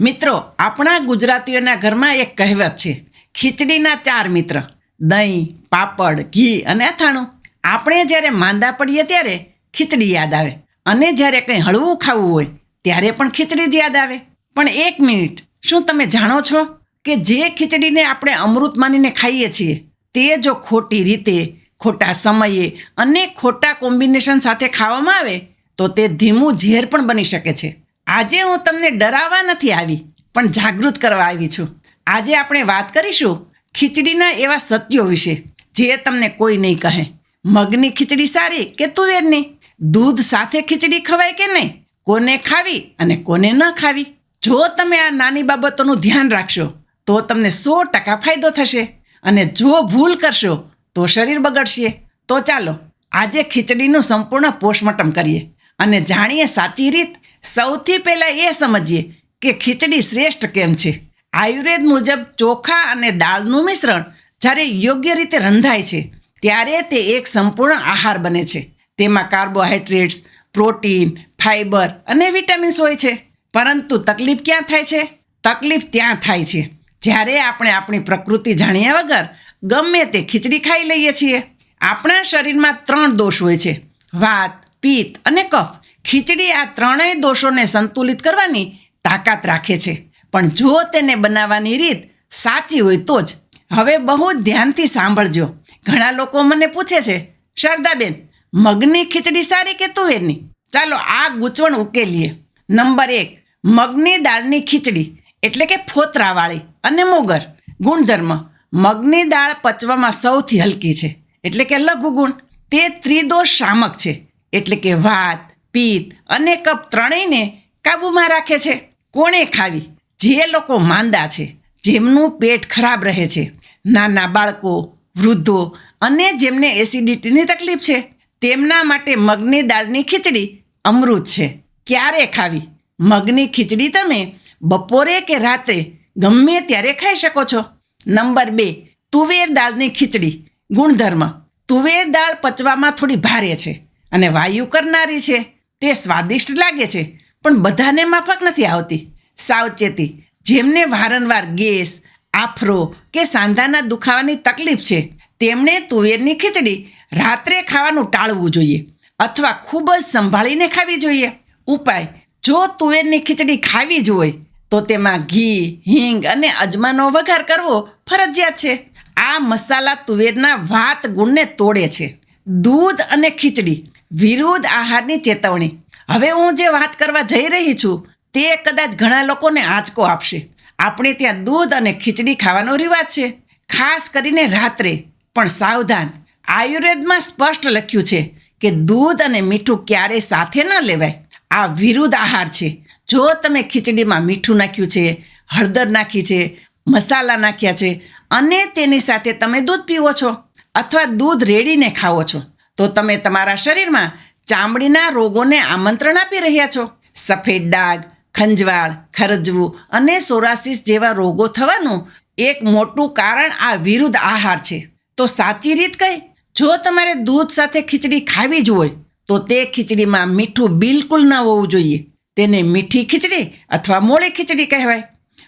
મિત્રો, આપણા ગુજરાતીઓના ઘરમાં એક કહેવત છે, ખીચડીના ચાર મિત્ર. દહીં, પાપડ, ઘી અને અથાણું. આપણે જ્યારે માંદા પડીએ ત્યારે ખીચડી યાદ આવે. અને જ્યારે કંઈ હળવું ખાવું હોય, ત્યારે પણ ખીચડી જ યાદ આવે. પણ એક મિનિટ, શું તમે જાણો છો કે જે ખીચડીને આપણે અમૃત માનીને ખાઈએ છીએ, તે જો ખોટી રીતે, ખોટા સમયે અને ખોટા કોમ્બિનેશન સાથે ખાવામાં આવે, તો તે ધીમું ઝેર પણ બની શકે છે. આજે હું તમને ડરાવવા નથી આવી, પણ જાગૃત કરવા આવી છું. આજે આપણે વાત કરીશું ખીચડીના એવા સત્યો વિશે, જે તમને કોઈ નહીં કહે. મગની ખીચડી સારી કે તુવેરની? દૂધ સાથે ખીચડી ખવાય કે નહીં? કોને ખાવી અને કોને ન ખાવી? જો તમે આ નાની બાબતોનું ધ્યાન રાખશો, તો તમને સો ટકા ફાયદો થશે. અને જો ભૂલ કરશો, તો શરીર બગડશે. તો ચાલો, આજે ખીચડીનું સંપૂર્ણ પોસ્ટમોર્ટમ કરીએ. અને જાણીએ સાચી રીત સૌથી પહેલાં એ સમજીએ કે ખીચડી શ્રેષ્ઠ કેમ છે? આયુર્વેદ મુજબ ચોખા અને દાળનું મિશ્રણ જ્યારે યોગ્ય રીતે રંધાય છે, ત્યારે તે એક સંપૂર્ણ આહાર બને છે. તેમાં કાર્બોહાઈડ્રેટ્સ પ્રોટીન, ફાઇબર અને વિટામિન્સ હોય છે. પરંતુ તકલીફ ક્યાં થાય છે? તકલીફ ત્યાં થાય છે જ્યારે આપણે આપણી પ્રકૃતિ જાણ્યા વગર ગમે તે ખીચડી ખાઈ લઈએ છીએ. આપણા શરીરમાં ત્રણ દોષ હોય છે. વાત, પિત્ત અને કફ. ખીચડી આ ત્રણેય દોષોને સંતુલિત કરવાની તાકાત રાખે છે. પણ જો તેને બનાવવાની રીત સાચી હોય તો જ. હવે બહુ ધ્યાનથી સાંભળજો. ઘણા લોકો મને પૂછે છે, શારદાબેન, મગની ખીચડી સારી કે તુવેરની? ચાલો આ ગૂંચવણ ઉકેલીએ. નંબર એક, મગની દાળની ખીચડી, એટલે કે ફોતરાવાળી અને મોગર. ગુણધર્મ, મગની દાળ પચવામાં સૌથી હલકી છે, એટલે કે લઘુ ગુણ તે ત્રિદોષ શામક છે, એટલે કે વાત. પિત્ત અને કપ ત્રણેયને કાબૂમાં રાખે છે. કોણે ખાવી? જે લોકો માંદા છે, જેમનું પેટ ખરાબ રહે છે. નાના બાળકો, વૃદ્ધો અને જેમને એસિડિટીની તકલીફ છે, તેમના માટે મગની દાળની ખીચડી અમૃત છે. ક્યારે ખાવી? મગની ખીચડી તમે બપોરે કે રાત્રે ગમે ત્યારે ખાઈ શકો છો. નંબર બે, તુવેર દાળની ખીચડી. ગુણધર્મ, તુવેર દાળ પચવામાં થોડી ભારે છે અને વાયુ કરનારી છે. તે સ્વાદિષ્ટ લાગે છે, પણ બધાને માફક નથી આવતી. સાવચેતી, જેમને વારંવાર ગેસ, આફરો કે સાંધાના દુખાવાની તકલીફ છે, તેમણે તુવેરની ખીચડી રાત્રે ખાવાનું ટાળવું જોઈએ અથવા ખૂબ જ સંભાળીને ખાવી જોઈએ. ઉપાય, જો તુવેરની ખીચડી ખાવી જ હોય, તો તેમાં ઘી, હિંગ અને અજમાનો વઘાર કરવો ફરજિયાત છે. આ મસાલા તુવેરના વાત ગુણને તોડે છે. દૂધ અને ખીચડી વિરુદ્ધ આહારની ચેતવણી. હવે હું જે વાત કરવા જઈ રહી છું, તે કદાચ ઘણા લોકોને આંચકો આપશે. આપણે ત્યાં દૂધ અને ખીચડી ખાવાનો રિવાજ છે. ખાસ કરીને રાત્રે. પણ સાવધાન. આયુર્વેદમાં સ્પષ્ટ લખ્યું છે કે દૂધ અને મીઠું ક્યારેય સાથે ન લેવાય. આ વિરુદ્ધ આહાર છે. જો તમે ખીચડીમાં મીઠું નાખ્યું છે, હળદર નાખી છે, મસાલા નાખ્યા છે, અને તેની સાથે તમે દૂધ પીવો છો, અથવા દૂધ રેડીને ખાઓ છો તો તમે તમારા શરીરમાં ચામડીના રોગોને આમંત્રણ આપી રહ્યા છો. સફેદ ડાઘ, ખંજવાળ, ખરજવું અને સોરાસિસ જેવા રોગો થવાનું એક મોટું કારણ આ વિરુદ્ધ આહાર છે. તો સાચી રીત કઈ? જો તમારે દૂધ સાથે ખીચડી ખાવી જ હોય, તો તે ખીચડીમાં મીઠું બિલકુલ ન હોવું જોઈએ. તેને મીઠી ખીચડી અથવા મોળી ખીચડી કહેવાય.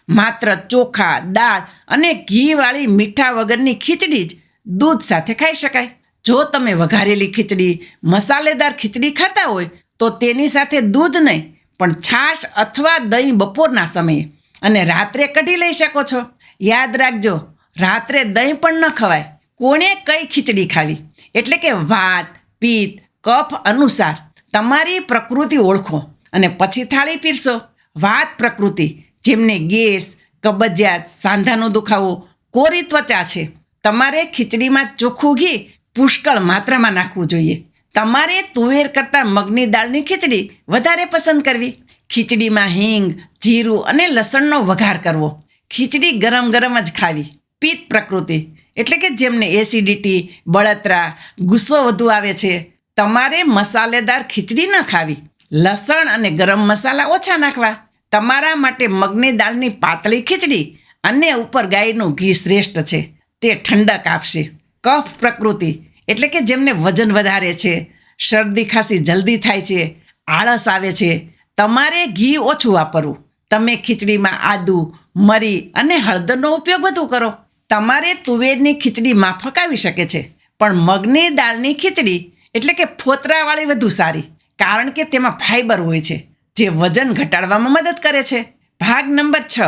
માત્ર ચોખા, દાળ અને ઘીવાળી મીઠા વગરની ખીચડી જ દૂધ સાથે ખાઈ શકાય. જો તમે વઘારેલી ખીચડી મસાલેદાર ખીચડી ખાતા હોય, તો તેની સાથે દૂધ નહીં, પણ છાશ અથવા દહીં બપોરના સમયે અને રાત્રે કઢી લઈ શકો છો. યાદ રાખજો, રાત્રે દહીં પણ ન ખવાય. કોણે કઈ ખીચડી ખાવી? એટલે કે વાત પિત્ત કફ અનુસાર. તમારી પ્રકૃતિ ઓળખો અને પછી થાળી પીરસો. વાત પ્રકૃતિ, જેમને ગેસ, કબજિયાત, સાંધાનો દુખાવો, કોરી ત્વચા છે. તમારે ખીચડીમાં ચોખ્ખું ઘી પુષ્કળ માત્રામાં નાખવું જોઈએ. તમારે તુવેર કરતાં મગની દાળની ખીચડી વધારે પસંદ કરવી. ખીચડીમાં હિંગ, જીરું અને લસણનો વઘાર કરવો. ખીચડી ગરમ ગરમ જ ખાવી. પિત્ત પ્રકૃતિ. એટલે કે જેમને એસિડિટી, બળતરા, ગુસ્સો વધુ આવે છે, તમારે મસાલેદાર ખીચડી ન ખાવી. લસણ અને ગરમ મસાલા ઓછા નાખવા. તમારા માટે મગની દાળની પાતળી ખીચડી અને ઉપર ગાયનું ઘી શ્રેષ્ઠ છે. તે ઠંડક આપશે. કફ પ્રકૃતિ એટલે કે જેમને વજન વધારે છે, શરદી ખાંસી જલ્દી થાય છે, આળસ આવે છે, તમારે ઘી ઓછું વાપરવું. તમે ખીચડીમાં આદુ, મરી અને હળદરનો ઉપયોગ વધુ કરો. તમારે તુવેરની ખીચડી માફક આવી શકે છે, પણ મગની દાળની ખીચડી એટલે કે ફોતરાવાળી વધુ સારી, કારણ કે તેમાં ફાઈબર હોય છે, જે વજન ઘટાડવામાં મદદ કરે છે. ભાગ નંબર છ,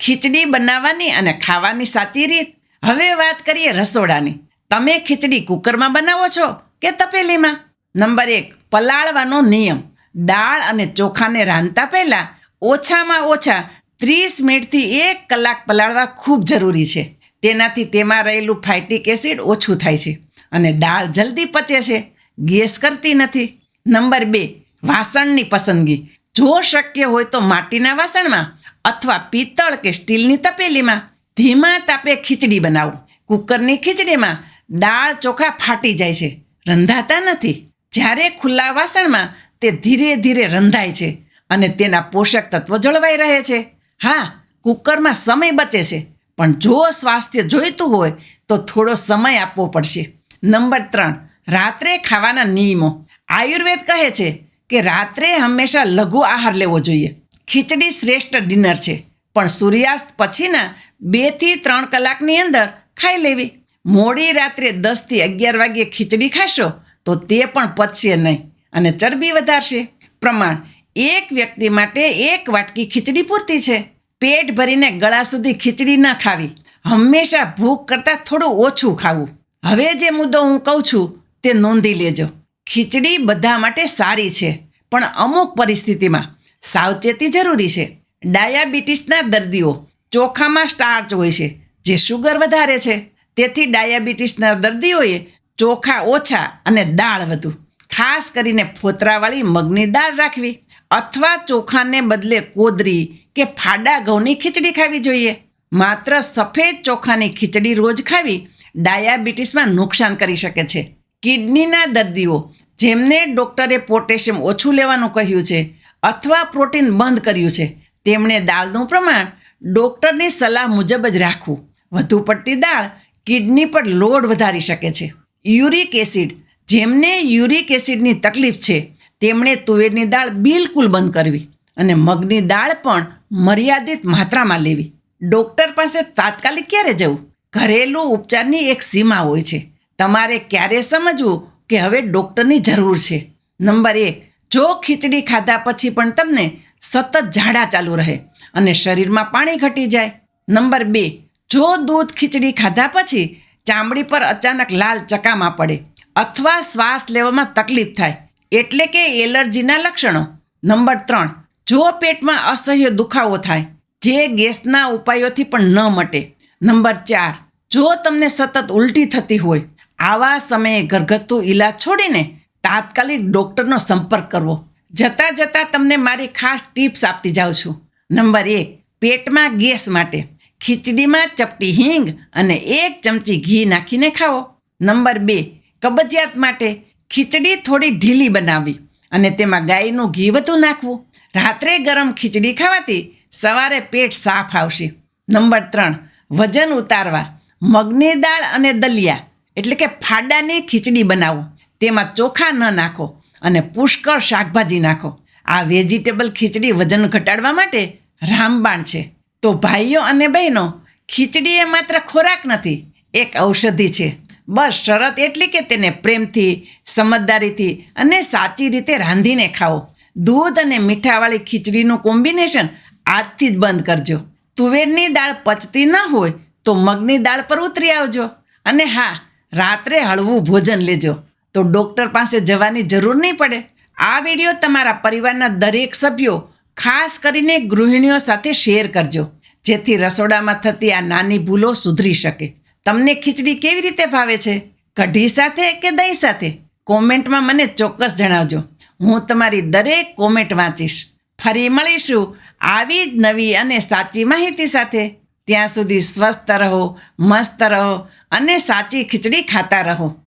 ખીચડી બનાવવાની અને ખાવાની સાચી રીત. હવે વાત કરીએ રસોડાની. તમે ખીચડી કુકરમાં બનાવો છો કે તપેલીમાં? નંબર એક, પલાળવાનો નિયમ. દાળ અને ચોખાને રાંધતા પહેલાં ઓછામાં ઓછા ત્રીસ મિનિટથી એક કલાક પલાળવા ખૂબ જરૂરી છે. તેનાથી તેમાં રહેલું ફાઇટિક એસિડ ઓછું થાય છે અને દાળ જલ્દી પચે છે. ગેસ કરતી નથી. નંબર બે, વાસણની પસંદગી. જો શક્ય હોય તો માટીના વાસણમાં અથવા પિત્તળ કે સ્ટીલની તપેલીમાં ધીમા તાપે ખીચડી બનાવો. કુકરની ખીચડીમાં દાળ ચોખા ફાટી જાય છે. રંધાતા નથી. જ્યારે ખુલ્લા વાસણમાં તે ધીરે ધીરે રંધાય છે અને તેના પોષક તત્વો જળવાઈ રહે છે. હા, કુકરમાં સમય બચે છે. પણ જો સ્વાસ્થ્ય જોઈતું હોય, તો થોડો સમય આપવો પડશે. નંબર ત્રણ, રાત્રે ખાવાના નિયમો. આયુર્વેદ કહે છે કે રાત્રે હંમેશા લઘુ આહાર લેવો જોઈએ. ખીચડી શ્રેષ્ઠ ડિનર છે. પણ સૂર્યાસ્ત પછીના બેથી ત્રણ કલાકની અંદર ખાઈ લેવી. મોડી રાત્રે દસથી અગિયાર વાગ્યે ખીચડી ખાશો, તો તે પણ પચશે નહીં અને ચરબી વધારશે. પ્રમાણ, એક વ્યક્તિ માટે એક વાટકી ખીચડી પૂરતી છે. પેટ ભરીને ગળા સુધી ખીચડી ન ખાવી. હંમેશા ભૂખ કરતાં થોડું ઓછું ખાવું. હવે જે મુદ્દો હું કહું છું, તે નોંધી લેજો. ખીચડી બધા માટે સારી છે, પણ અમુક પરિસ્થિતિમાં સાવચેતી જરૂરી છે. ડાયાબિટીસના દર્દીઓ ચોખામાં સ્ટાર્ચ હોય છે, જે શુગર વધારે છે. તેથી ડાયાબિટીસના દર્દીઓએ ચોખા ઓછા અને દાળ વધુ. ખાસ કરીને ફોતરાવાળી મગની દાળ રાખવી અથવા ચોખાને બદલે કોદરી કે ફાડા ઘઉંની ખીચડી ખાવી જોઈએ. માત્ર સફેદ ચોખાની ખીચડી રોજ ખાવી ડાયાબિટીસમાં નુકસાન કરી શકે છે. કિડનીના દર્દીઓ, જેમને ડૉક્ટરે પોટેશિયમ ઓછું લેવાનું કહ્યું છે અથવા પ્રોટીન બંધ કર્યું છે, તેમણે દાળનું પ્રમાણ ડૉક્ટરની સલાહ મુજબ જ રાખવું. વધુ પડતી દાળ કિડની પર લોડ વધારી શકે છે. યુરિક એસિડ, જેમને યુરિક એસિડની તકલીફ છે, તેમણે તુવેરની દાળ બિલકુલ બંધ કરવી અને મગની દાળ પણ મર્યાદિત માત્રામાં લેવી. ડૉક્ટર પાસે તાત્કાલિક ક્યારે જવું? ઘરેલું ઉપચારની એક સીમા હોય છે. તમારે ક્યારે સમજવું કે હવે ડૉક્ટરની જરૂર છે? નંબર એક, જો ખીચડી ખાધા પછી પણ તમને સતત ઝાડા ચાલુ રહે અને શરીરમાં પાણી ઘટી જાય. નંબર બે જો દૂધ ખીચડી ખાધા પછી ચામડી પર અચાનક લાલ ચકામાં પડે અથવા શ્વાસ લેવામાં તકલીફ થાય, એટલે કે એલર્જીના લક્ષણો. નંબર ત્રણ, જો પેટમાં અસહ્ય દુખાવો થાય, જે ગેસના ઉપાયોથી પણ ન મટે. નંબર ચાર, જો તમને સતત ઉલટી થતી હોય, આવા સમયે ઘરગથ્થુ ઈલાજ છોડીને તાત્કાલિક ડૉક્ટરનો સંપર્ક કરવો. જતાં જતાં તમને મારી ખાસ ટિપ્સ આપતી જાઉં છું. નંબર એક, પેટમાં ગેસ માટે. ખીચડીમાં ચપટી હિંગ અને એક ચમચી ઘી નાખીને ખાઓ. નંબર બે, કબજિયાત માટે ખીચડી થોડી ઢીલી બનાવવી અને તેમાં ગાયનું ઘી વધુ નાખવું. રાત્રે ગરમ ખીચડી ખાવાથી સવારે પેટ સાફ આવશે. નંબર ત્રણ, વજન ઉતારવા. મગની દાળ અને દલિયા, એટલે કે ફાડાની ખીચડી બનાવો. તેમાં ચોખા ન નાખો અને પુષ્કળ શાકભાજી નાખો. આ વેજીટેબલ ખીચડી વજન ઘટાડવા માટે રામબાણ છે. તો ભાઈઓ અને બહેનો, ખીચડી એ માત્ર ખોરાક નથી, એક ઔષધિ છે. બસ શરત એટલી કે તેને પ્રેમથી, સમજદારીથી અને સાચી રીતે રાંધીને ખાઓ. દૂધ અને મીઠાવાળી ખીચડીનું કોમ્બિનેશન આજથી જ બંધ કરજો. તુવેરની દાળ પચતી ન હોય તો મગની દાળ પર ઉતરી આવજો અને હા, રાત્રે હળવું ભોજન લેજો. તો ડૉક્ટર પાસે જવાની જરૂર નહીં પડે. આ વીડિયો તમારા પરિવારના દરેક સભ્યો ખાસ કરીને ગૃહિણીઓ સાથે શેર કરજો, જેથી રસોડામાં થતી આ નાની ભૂલો સુધરી શકે. તમને ખીચડી કેવી રીતે ભાવે છે? કઢી સાથે કે દહીં સાથે? કોમેન્ટમાં મને ચોક્કસ જણાવજો. હું તમારી દરેક કોમેન્ટ વાંચીશ. ફરી મળીશું આવી જ નવી અને સાચી માહિતી સાથે. ત્યાં સુધી સ્વસ્થ રહો, મસ્ત રહો અને સાચી ખીચડી ખાતા રહો.